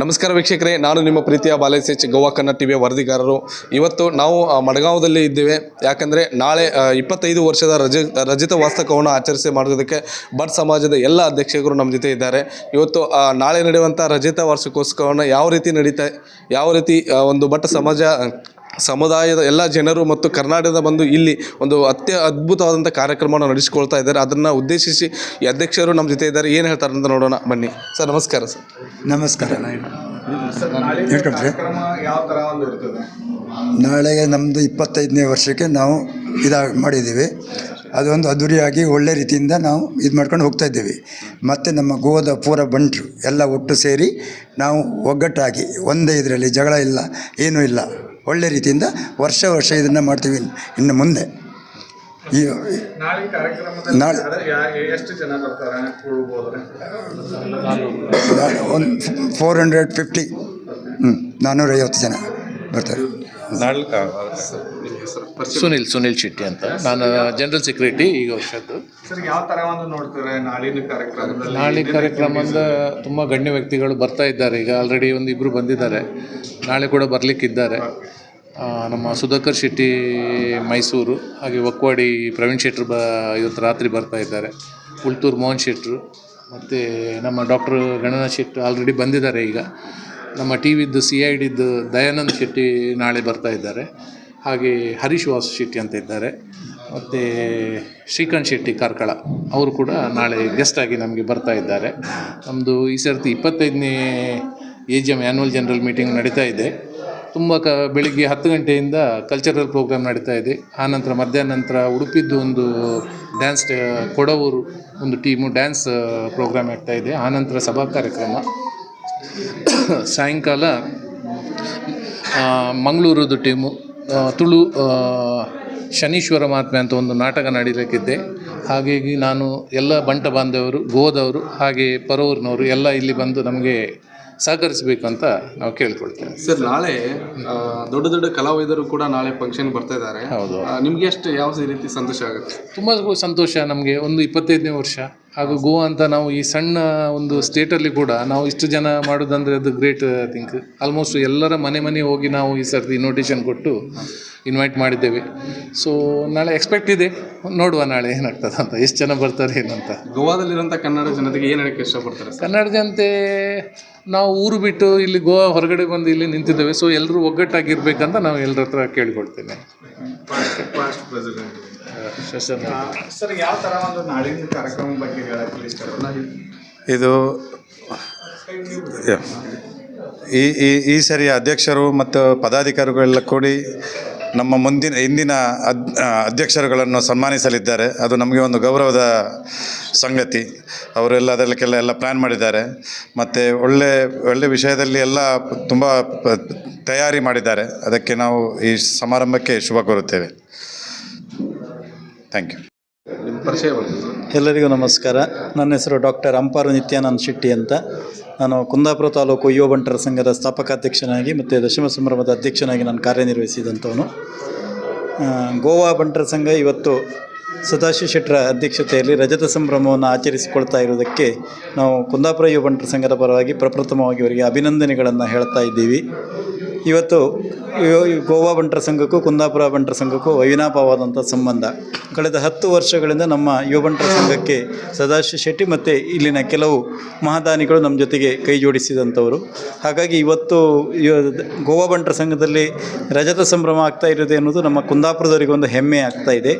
ನಮಸ್ಕಾರ ವೀಕ್ಷಕರೇ, ನಾನು ನಿಮ್ಮ ಪ್ರೀತಿಯ ಬಾಲೇಶ್ ಎಚ್ ಗೋವಾ ಕನ್ನಡ ಟಿವಿಯ ವರದಿಗಾರರು. ಇವತ್ತು ನಾವು ಮಡಗಾಂವದಲ್ಲಿ ಇದ್ದೇವೆ. ಯಾಕಂದರೆ ನಾಳೆ ಇಪ್ಪತ್ತೈದು ವರ್ಷದ ರಜ, ರಜತ ವಾಸ್ತವವನ್ನು ಆಚರಿಸಿ ಮಾಡೋದಕ್ಕೆ ಭಟ್ ಸಮಾಜದ ಎಲ್ಲ ಅಧ್ಯಕ್ಷಕರು ನಮ್ಮ ಜೊತೆ ಇದ್ದಾರೆ. ಇವತ್ತು ನಾಳೆ ನಡೆಯುವಂಥ ರಜಿತ ವಾರ್ಷಿಕೋತ್ಸವವನ್ನು ಯಾವ ರೀತಿ ನಡೀತಾ, ಯಾವ ರೀತಿ ಒಂದು ಬಟ್ ಸಮಾಜ ಸಮುದಾಯದ ಎಲ್ಲ ಜನರು ಮತ್ತು ಕರ್ನಾಟಕದ ಬಂದು ಇಲ್ಲಿ ಒಂದು ಅತ್ಯ ಅದ್ಭುತವಾದಂಥ ಕಾರ್ಯಕ್ರಮವನ್ನು ನಡೆಸಿಕೊಳ್ತಾ ಇದ್ದಾರೆ. ಅದನ್ನು ಉದ್ದೇಶಿಸಿ ಈ ಅಧ್ಯಕ್ಷರು ನಮ್ಮ ಜೊತೆ ಇದ್ದಾರೆ. ಏನು ಹೇಳ್ತಾರೆ ಅಂತ ನೋಡೋಣ. ಬನ್ನಿ. ಸರ್ ನಮಸ್ಕಾರ ಸರ್. ನಮಸ್ಕಾರ. ಹೇಳ್ಕೊಡ್ರಿ ಯಾವ ಥರ ಒಂದು ಇರ್ತದೆ? ನಾಳೆಗೆ ನಮ್ಮದು ಇಪ್ಪತ್ತೈದನೇ ವರ್ಷಕ್ಕೆ ನಾವು ಇದಾಗಿ ಮಾಡಿದ್ದೀವಿ. ಅದೊಂದು ಅದ್ದೂರಿಯಾಗಿ ಒಳ್ಳೆ ರೀತಿಯಿಂದ ನಾವು ಇದು ಮಾಡ್ಕೊಂಡು ಹೋಗ್ತಾ ಇದ್ದೀವಿ. ಮತ್ತು ನಮ್ಮ ಗೋದ ಪೂರ ಬಂಟರು ಎಲ್ಲ ಒಟ್ಟು ಸೇರಿ ನಾವು ಒಗ್ಗಟ್ಟಾಗಿ ಒಂದೇ ಇದರಲ್ಲಿ ಜಗಳ ಇಲ್ಲ ಏನೂ ಇಲ್ಲ. ಒಳ್ಳೆ ರೀತಿಯಿಂದ ವರ್ಷ ವರ್ಷ ಇದನ್ನು ಮಾಡ್ತೀವಿ ಇನ್ನು- ಇನ್ನು ಮುಂದೆ. ಈ ನಾಳೆ ಕಾರ್ಯಕ್ರಮದಲ್ಲಿ ನಾಳೆ ಎಷ್ಟು ಜನ ಬರ್ತಾರೆ? ಕೂಡ್ಬೋದ್ರೆ ಒಂದು ಫೋರ್ ಹಂಡ್ರೆಡ್ ಫಿಫ್ಟಿ ಹ್ಞೂ ನಾನ್ನೂರೈವತ್ತು ಜನ ಬರ್ತಾರೆ. ಸುನಿಲ್ ಸುನಿಲ್ ಶೆಟ್ಟಿ ಅಂತ. ನಾನು ಜನರಲ್ ಸೆಕ್ರೆಟರಿ ಈಗ ವರ್ಷದ್ದು. ಸರ್ ಯಾವ ತರ ಒಂದು ನೋಡ್ತಾರೆ ನಾಳಿನ ಕಾರ್ಯಕ್ರಮದಲ್ಲಿ? ನಾಳೆ ಕಾರ್ಯಕ್ರಮದ ತುಂಬ ಗಣ್ಯ ವ್ಯಕ್ತಿಗಳು ಬರ್ತಾ ಇದ್ದಾರೆ. ಈಗ ಆಲ್ರೆಡಿ ಒಂದು ಇಬ್ಬರು ಬಂದಿದ್ದಾರೆ. ನಾಳೆ ಕೂಡ ಬರಲಿಕ್ಕಿದ್ದಾರೆ. ನಮ್ಮ ಸುಧಾಕರ್ ಶೆಟ್ಟಿ ಮೈಸೂರು, ಹಾಗೆ ಒಕ್ವಾಡಿ ಪ್ರವೀಣ್ ಶೆಟ್ರು ಬ, ಇವತ್ತು ರಾತ್ರಿ ಬರ್ತಾ ಇದ್ದಾರೆ. ಉಳ್ತೂರು ಮೋಹನ್ ಶೆಟ್ರು, ಮತ್ತು ನಮ್ಮ ಡಾಕ್ಟರ್ ಗಣನಾಥ್ ಶೆಟ್ಟಿ ಆಲ್ರೆಡಿ ಬಂದಿದ್ದಾರೆ ಈಗ. ನಮ್ಮ ಟಿ ವಿದ್ದು ಸಿ ಐ ಡಿದ್ದು ದಯಾನಂದ್ ಶೆಟ್ಟಿ ನಾಳೆ ಬರ್ತಾ ಇದ್ದಾರೆ. ಹಾಗೆ ಹರೀಶ್ ವಾಸು ಶೆಟ್ಟಿ ಅಂತ ಇದ್ದಾರೆ. ಮತ್ತು ಶ್ರೀಕಾಂತ್ ಶೆಟ್ಟಿ ಕಾರ್ಕಳ, ಅವರು ಕೂಡ ನಾಳೆ ಗೆಸ್ಟಾಗಿ ನಮಗೆ ಬರ್ತಾ ಇದ್ದಾರೆ. ನಮ್ಮದು ಈ ಸರ್ತಿ ಇಪ್ಪತ್ತೈದನೇ A G M annual general meeting ನಡೀತಾ ಇದೆ. ತುಂಬ ಕ, ಬೆಳಿಗ್ಗೆ ಹತ್ತು ಗಂಟೆಯಿಂದ ಕಲ್ಚರಲ್ ಪ್ರೋಗ್ರಾಮ್ ನಡೀತಾ ಇದೆ. ಆನಂತರ ಮಧ್ಯಾಹ್ನ ನಂತರ ಉಡುಪಿದ್ದು ಒಂದು ಡ್ಯಾನ್ಸ್ ಕೊಡವೂರು ಒಂದು ಟೀಮು ಡ್ಯಾನ್ಸ್ ಪ್ರೋಗ್ರಾಮ್ ಆಗ್ತಾ ಇದೆ. ಆನಂತರ ಸಭಾ ಕಾರ್ಯಕ್ರಮ. ಸಾಯಂಕಾಲ ಮಂಗಳೂರದು ಮಂಗಳೂರದ್ದು ಟೀಮು ತುಳು ಶನೀಶ್ವರ ಮಹಾತ್ಮೆ ಅಂತ ಒಂದು ನಾಟಕ ನಡೀಲಿಕ್ಕಿದ್ದೆ ಹಾಗಾಗಿ ನಾನು ಎಲ್ಲ ಬಂಟ ಬಾಂಧವರು, ಗೋದವರು, ಹಾಗೆ ಪರವೂರಿನವರು ಎಲ್ಲ ಇಲ್ಲಿ ಬಂದು ನಮಗೆ ಸಹಕರಿಸಬೇಕು ಅಂತ ನಾವು ಕೇಳ್ಕೊಳ್ತೇವೆ. ಸರ್ ನಾಳೆ ದೊಡ್ಡ ದೊಡ್ಡ ಕಲಾವಿದರು ಕೂಡ ನಾಳೆ ಫಂಕ್ಷನ್ ಬರ್ತಾ ಇದ್ದಾರೆ. ಹೌದು. ನಿಮ್ಗೆ ಎಷ್ಟು ಯಾವ ರೀತಿ ಸಂತೋಷ ಆಗುತ್ತೆ? ತುಂಬ ಸಂತೋಷ ನಮಗೆ ಒಂದು ಇಪ್ಪತ್ತೈದನೇ ವರ್ಷ. ಹಾಗೂ ಗೋವಾ ಅಂತ ನಾವು ಈ ಸಣ್ಣ ಒಂದು ಸ್ಟೇಟಲ್ಲಿ ಕೂಡ ನಾವು ಇಷ್ಟು ಜನ ಮಾಡೋದಂದರೆ ಅದು ಗ್ರೇಟ್ ಥಿಂಕ್ ಆಲ್ಮೋಸ್ಟ್ ಎಲ್ಲರ ಮನೆ ಮನೆ ಹೋಗಿ ನಾವು ಈ ಸರ್ತಿ ಇನ್ವಿಟೇಷನ್ ಕೊಟ್ಟು ಇನ್ವೈಟ್ ಮಾಡಿದ್ದೇವೆ. ಸೊ ನಾಳೆ ಎಕ್ಸ್ಪೆಕ್ಟ್ ಇದೆ. ನೋಡುವ ನಾಳೆ ಏನಾಗ್ತದೆ ಅಂತ ಎಷ್ಟು ಜನ ಬರ್ತಾರೆ ಏನಂತ. ಗೋವಾದಲ್ಲಿರುವಂಥ ಕನ್ನಡ ಜನತೆಗೆ ಏನು ಹೇಳಕ್ಕೆ ಇಷ್ಟಪಡ್ತಾರೆ ಸರ್? ಕನ್ನಡ ಜನತೆ ನಾವು ಊರು ಬಿಟ್ಟು ಇಲ್ಲಿ ಗೋವಾ ಹೊರಗಡೆ ಬಂದು ಇಲ್ಲಿ ನಿಂತಿದ್ದೇವೆ. ಸೊ ಎಲ್ಲರೂ ಒಗ್ಗಟ್ಟಾಗಿರ್ಬೇಕಂತ ನಾವು ಎಲ್ಲರ ಹತ್ರ ಕೇಳ್ಕೊಳ್ತೇನೆ. ಸರ್ ಯಾವ ಥರ ಒಂದು ಕಾರ್ಯಕ್ರಮ ಬಗ್ಗೆ ಹೇಳಕ್ಕೆ ಇದು ಈ ಈ ಈ ಸರಿ ಅಧ್ಯಕ್ಷರು ಮತ್ತು ಪದಾಧಿಕಾರಿಗಳೆಲ್ಲ ಕೂಡಿ ನಮ್ಮ ಮುಂದಿನ ಹಿಂದಿನ ಅದ್ ಅಧ್ಯಕ್ಷರುಗಳನ್ನು ಸನ್ಮಾನಿಸಲಿದ್ದಾರೆ. ಅದು ನಮಗೆ ಒಂದು ಗೌರವದ ಸಂಗತಿ. ಅವರೆಲ್ಲ ಅದಕ್ಕೆಲ್ಲ ಎಲ್ಲ ಪ್ಲ್ಯಾನ್ ಮಾಡಿದ್ದಾರೆ. ಮತ್ತು ಒಳ್ಳೆ ಒಳ್ಳೆ ವಿಷಯದಲ್ಲಿ ಎಲ್ಲ ತುಂಬ ತಯಾರಿ ಮಾಡಿದ್ದಾರೆ. ಅದಕ್ಕೆ ನಾವು ಈ ಸಮಾರಂಭಕ್ಕೆ ಶುಭ ಕೋರುತ್ತೇವೆ. ಥ್ಯಾಂಕ್ ಯು ಎಲ್ಲರಿಗೂ ನಮಸ್ಕಾರ. ನನ್ನ ಹೆಸರು ಡಾಕ್ಟರ್ ಅಂಪಾರು ನಿತ್ಯಾನಂದ್ ಶೆಟ್ಟಿ ಅಂತ. ನಾನು ಕುಂದಾಪುರ ತಾಲೂಕು ಯುವ ಬಂಟರ ಸಂಘದ ಸ್ಥಾಪಕಾಧ್ಯಕ್ಷನಾಗಿ ಮತ್ತು ದಶಮ ಸಂಭ್ರಮದ ಅಧ್ಯಕ್ಷನಾಗಿ ನಾನು ಕಾರ್ಯನಿರ್ವಹಿಸಿದಂಥವನು. ಗೋವಾ ಬಂಟರ ಸಂಘ ಇವತ್ತು ಸದಾಶಿವ ಶೆಟ್ಟರ ಅಧ್ಯಕ್ಷತೆಯಲ್ಲಿ ರಜತ ಸಂಭ್ರಮವನ್ನು ಆಚರಿಸಿಕೊಳ್ತಾ ಇರುವುದಕ್ಕೆ ನಾವು ಕುಂದಾಪುರ ಯುವ ಬಂಟರ ಸಂಘದ ಪರವಾಗಿ ಪ್ರಪ್ರಥಮವಾಗಿ ಅವರಿಗೆ ಅಭಿನಂದನೆಗಳನ್ನು ಹೇಳ್ತಾ ಇದ್ದೀವಿ. ಇವತ್ತು ಗೋವಾ ಬಂಟರ ಸಂಘಕ್ಕೂ ಕುಂದಾಪುರ ಬಂಟರ ಸಂಘಕ್ಕೂ ಅವಿನಾಪವಾದಂಥ ಸಂಬಂಧ. ಕಳೆದ ಹತ್ತು ವರ್ಷಗಳಿಂದ ನಮ್ಮ ಯುವ ಬಂಟರ ಸಂಘಕ್ಕೆ ಸದಾಶಿವ ಶೆಟ್ಟಿ ಮತ್ತು ಇಲ್ಲಿನ ಕೆಲವು ಮಹಾದಾನಿಗಳು ನಮ್ಮ ಜೊತೆಗೆ ಕೈ ಜೋಡಿಸಿದಂಥವರು. ಹಾಗಾಗಿ ಇವತ್ತು ಗೋವಾ ಬಂಟರ ಸಂಘದಲ್ಲಿ ರಜತ ಸಂಭ್ರಮ ಆಗ್ತಾ ಇರೋದು ಅನ್ನೋದು ನಮ್ಮ ಕುಂದಾಪುರದವರಿಗೆ ಒಂದು ಹೆಮ್ಮೆ ಆಗ್ತಾ ಇದೆ.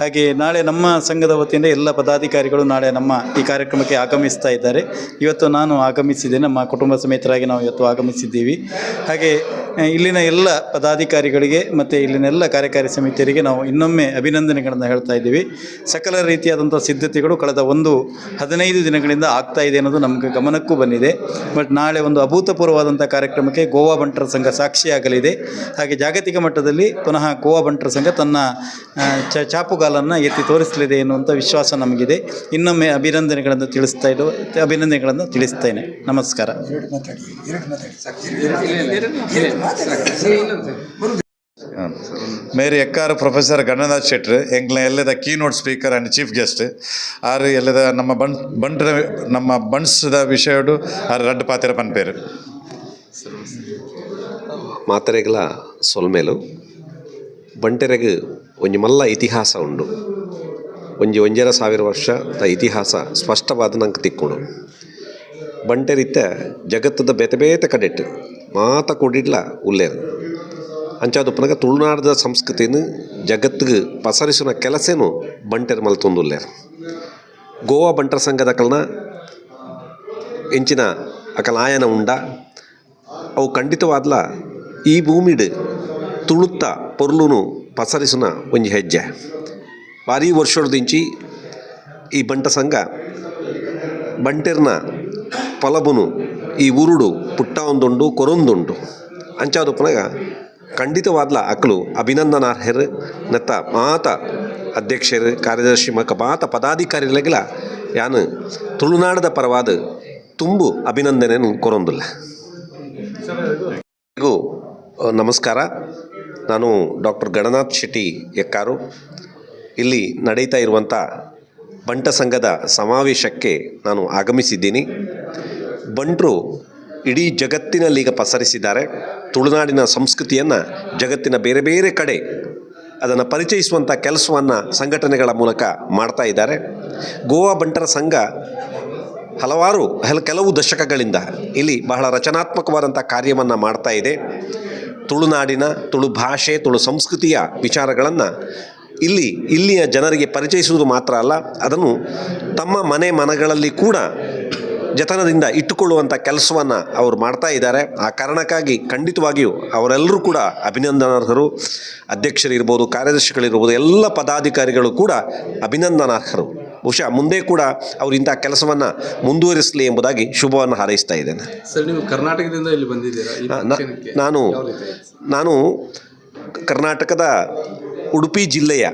ಹಾಗೆ ನಾಳೆ ನಮ್ಮ ಸಂಘದ ವತಿಯಿಂದ ಎಲ್ಲ ಪದಾಧಿಕಾರಿಗಳು ನಾಳೆ ನಮ್ಮ ಈ ಕಾರ್ಯಕ್ರಮಕ್ಕೆ ಆಗಮಿಸ್ತಾ ಇದ್ದಾರೆ. ಇವತ್ತು ನಾನು ಆಗಮಿಸಿದ್ದೇನೆ, ನಮ್ಮ ಕುಟುಂಬ ಸಮೇತರಾಗಿ ನಾವು ಇವತ್ತು ಆಗಮಿಸಿದ್ದೀವಿ. ಹಾಗೆ ಇಲ್ಲಿನ ಎಲ್ಲ ಪದಾಧಿಕಾರಿಗಳಿಗೆ ಮತ್ತು ಇಲ್ಲಿನ ಎಲ್ಲ ಕಾರ್ಯಕಾರಿ ಸಮಿತಿಯರಿಗೆ ನಾವು ಇನ್ನೊಮ್ಮೆ ಅಭಿನಂದನೆಗಳನ್ನು ಹೇಳ್ತಾ ಇದ್ದೀವಿ. ಸಕಲ ರೀತಿಯಾದಂಥ ಸಿದ್ಧತೆಗಳು ಕಳೆದ ಒಂದು ಹದಿನೈದು ದಿನಗಳಿಂದ ಆಗ್ತಾ ಇದೆ ಅನ್ನೋದು ನಮಗೆ ಗಮನಕ್ಕೂ ಬಂದಿದೆ. ಬಟ್ ನಾಳೆ ಒಂದು ಅಭೂತಪೂರ್ವವಾದಂಥ ಕಾರ್ಯಕ್ರಮಕ್ಕೆ ಗೋವಾ ಬಂಟರ ಸಂಘ ಸಾಕ್ಷಿಯಾಗಲಿದೆ ಹಾಗೆ ಜಾಗತಿಕ ಮಟ್ಟದಲ್ಲಿ ಪುನಃ ಗೋವಾ ಬಂಟರ ಸಂಘ ತನ್ನ ಚ, ಚಾಪುಗಾಲನ್ನು ಎತ್ತಿ ತೋರಿಸಲಿದೆ ಎನ್ನುವಂಥ ವಿಶ್ವಾಸ ನಮಗಿದೆ. ಇನ್ನೊಮ್ಮೆ ಅಭಿನಂದನೆಗಳನ್ನು ತಿಳಿಸ್ತಾ ಇದ್ದು ಅಭಿನಂದನೆಗಳನ್ನು ತಿಳಿಸ್ತೇನೆ. ನಮಸ್ಕಾರ. ಮೇರಿ ಎಕ್ಕಾರು ಪ್ರೊಫೆಸರ್ ಗಣನಾಥ್ ಶೆಟ್ರ್ ಎಂಗ್ಲ ಎಲ್ಲದ keynote speaker and chief guest ಆರು ಎಲ್ಲದ ನಮ್ಮ ಬಣ್ ಬಂಟ್ರ ನಮ್ಮ ಬಣ್ಸ್ದ ವಿಷಯಡು ಆರು ರಡ್ಡು ಪಾತ್ರ ಪನ್ಪೇರು. ಮಾತರೆಗಳ ಸೊಲ್ಮೇಲು ಬಂಟೆರೆಗ್ ಒಂಜಿ ಮಲ್ಲ ಇತಿಹಾಸ ಉಂಡು. ಒಂಜಿ ಒಂಜರ ಸಾವಿರ ವರ್ಷದ ಇತಿಹಾಸ ಸ್ಪಷ್ಟವಾದ ನಂಗೆ ತಿಕ್ಕುಂಡು ಬಂಟೆರಿತ್ತ ಜಗತ್ತದ ಬೇತೆ ಬೇತೆ ಕಡೆಟ್. ಮಾತ ಕೊಡಿಡ್ಲ ಉಲ್ಲೇರು ಅಂಚಾದಪ್ಪನಾಗ ತುಳುನಾಡದ ಸಂಸ್ಕೃತಿಯನ್ನು ಜಗತ್ತಿಗೆ ಪಸರಿಸಿನ ಕೆಲಸೇನು ಬಂಟೆರ್ ಮಲ್ತೊಂದುಲ್ಲೇರು ಗೋವಾ ಬಂಟರ ಸಂಘದ ಕಲ್ನ ಎಂಚಿನ ಅಕಲಾಯನ ಉಂಡ. ಅವು ಖಂಡಿತವಾದ್ಲ ಈ ಭೂಮಿಡ್ ತುಳುತ್ತ ಪೊರ್ಲುನು ಪಸರಿಸುನ ಒಂಜಿ ಹೆಜ್ಜೆ. ಭಾರಿ ವರ್ಷದಿಂಚಿ ಈ ಬಂಟ ಸಂಘ ಬಂಟೆರ್ನ ಪಲಬುನು ಈ ಉರುಡು ಪುಟ್ಟ ಒಂದುಂಡು ಕೊರೊಂದುಂಡು. ಅಂಚಾದಪ್ಪನಾಗ ಖಂಡಿತವಾದ್ಲ ಅಕ್ಲು ಅಭಿನಂದನಾರ್ಹರ್, ನತ್ತ ಮಾತ ಅಧ್ಯಕ್ಷರು, ಕಾರ್ಯದರ್ಶಿ ಮಕ್ಕ ಮಾತ ಪದಾಧಿಕಾರಿಗಳಿಗೆಲ್ಲ ಯಾನು ತುಳುನಾಡದ ಪರವಾದ ತುಂಬು ಅಭಿನಂದನೆ ಕೊರೊಂದಿಲ್ಲ. ನಮಸ್ಕಾರ. ನಾನು ಡಾಕ್ಟರ್ ಗಣನಾಥ್ ಶೆಟ್ಟಿ ಎಕ್ಕಾರು. ಇಲ್ಲಿ ನಡೀತಾ ಇರುವಂಥ ಬಂಟ ಸಂಘದ ಸಮಾವೇಶಕ್ಕೆ ನಾನು ಆಗಮಿಸಿದ್ದೀನಿ. ಬಂಟರು ಇಡೀ ಜಗತ್ತಿನಲ್ಲಿ ಈಗ ಪಸರಿಸಿದ್ದಾರೆ. ತುಳುನಾಡಿನ ಸಂಸ್ಕೃತಿಯನ್ನು ಜಗತ್ತಿನ ಬೇರೆ ಬೇರೆ ಕಡೆ ಅದನ್ನು ಪರಿಚಯಿಸುವಂಥ ಕೆಲಸವನ್ನು ಸಂಘಟನೆಗಳ ಮೂಲಕ ಮಾಡ್ತಾ ಇದ್ದಾರೆ. ಗೋವಾ ಬಂಟರ ಸಂಘ ಹಲವಾರು, ಹಲ, ಕೆಲವು ದಶಕಗಳಿಂದ ಇಲ್ಲಿ ಬಹಳ ರಚನಾತ್ಮಕವಾದಂಥ ಕಾರ್ಯವನ್ನು ಮಾಡ್ತಾ ಇದೆ. ತುಳುನಾಡಿನ, ತುಳು ಭಾಷೆ, ತುಳು ಸಂಸ್ಕೃತಿಯ ವಿಚಾರಗಳನ್ನು ಇಲ್ಲಿ, ಇಲ್ಲಿಯ ಜನರಿಗೆ ಪರಿಚಯಿಸುವುದು ಮಾತ್ರ ಅಲ್ಲ, ಅದನ್ನು ತಮ್ಮ ಮನೆ ಮನಗಳಲ್ಲಿ ಕೂಡ ಜತನದಿಂದ ಇಟ್ಟುಕೊಳ್ಳುವಂಥ ಕೆಲಸವನ್ನು ಅವರು ಮಾಡ್ತಾ ಇದ್ದಾರೆ. ಆ ಕಾರಣಕ್ಕಾಗಿ ಖಂಡಿತವಾಗಿಯೂ ಅವರೆಲ್ಲರೂ ಕೂಡ ಅಭಿನಂದನಾರ್ಹರು. ಅಧ್ಯಕ್ಷರಿರ್ಬೋದು ಕಾರ್ಯದರ್ಶಿಗಳಿರ್ಬೋದು ಎಲ್ಲ ಪದಾಧಿಕಾರಿಗಳು ಕೂಡ ಅಭಿನಂದನಾರ್ಹರು. ಬಹುಶಃ ಮುಂದೆ ಕೂಡ ಅವರು ಇಂಥ ಕೆಲಸವನ್ನು ಮುಂದುವರಿಸಲಿ ಎಂಬುದಾಗಿ ಶುಭವನ್ನು ಹಾರೈಸ್ತಾ ಇದ್ದೇನೆ. ಸರ್ ನೀವು ಕರ್ನಾಟಕದಿಂದ ಇಲ್ಲಿ ಬಂದಿದ್ದೀರಾ? ನಾನು ನಾನು ಕರ್ನಾಟಕದ ಉಡುಪಿ ಜಿಲ್ಲೆಯ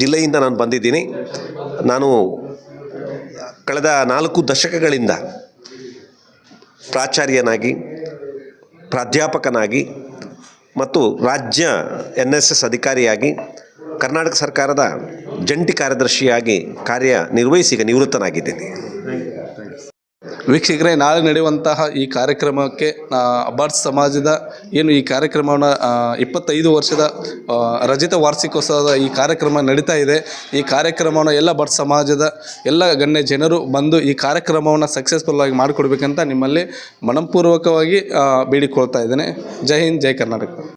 ಜಿಲ್ಲೆಯಿಂದ ನಾನು ಬಂದಿದ್ದೀನಿ. ನಾನು ಕಳೆದ ನಾಲ್ಕು ದಶಕಗಳಿಂದ ಪ್ರಾಚಾರ್ಯನಾಗಿ, ಪ್ರಾಧ್ಯಾಪಕನಾಗಿ ಮತ್ತು ರಾಜ್ಯ ಎನ್ ಎಸ್ ಎಸ್ ಅಧಿಕಾರಿಯಾಗಿ ಕರ್ನಾಟಕ ಸರ್ಕಾರದ ಜಂಟಿ ಕಾರ್ಯದರ್ಶಿಯಾಗಿ ಕಾರ್ಯನಿರ್ವಹಿಸಿ ಈಗ ನಿವೃತ್ತನಾಗಿದ್ದೇನೆ. ವೀಕ್ಷಕರೇ, ನಾಳೆ ನಡೆಯುವಂತಹ ಈ ಕಾರ್ಯಕ್ರಮಕ್ಕೆ ಅಬ್ಬಾರ್ಸ್ ಸಮಾಜದ ಏನು ಈ ಕಾರ್ಯಕ್ರಮವನ್ನು ಇಪ್ಪತ್ತೈದು ವರ್ಷದ ರಜತ ವಾರ್ಷಿಕೋತ್ಸವದ ಈ ಕಾರ್ಯಕ್ರಮ ನಡೀತಾ ಇದೆ. ಈ ಕಾರ್ಯಕ್ರಮವನ್ನು ಎಲ್ಲ ಬಟ್ ಸಮಾಜದ ಎಲ್ಲ ಗಣ್ಯ ಜನರು ಬಂದು ಈ ಕಾರ್ಯಕ್ರಮವನ್ನು ಸಕ್ಸಸ್ಫುಲ್ ಆಗಿ ಮಾಡಿಕೊಡ್ಬೇಕಂತ ನಿಮ್ಮಲ್ಲಿ ಮನಪೂರ್ವಕವಾಗಿ ಬೇಡಿಕೊಳ್ತಾ ಇದ್ದೇನೆ. ಜೈ ಹಿಂದ್, ಜೈ ಕರ್ನಾಟಕ.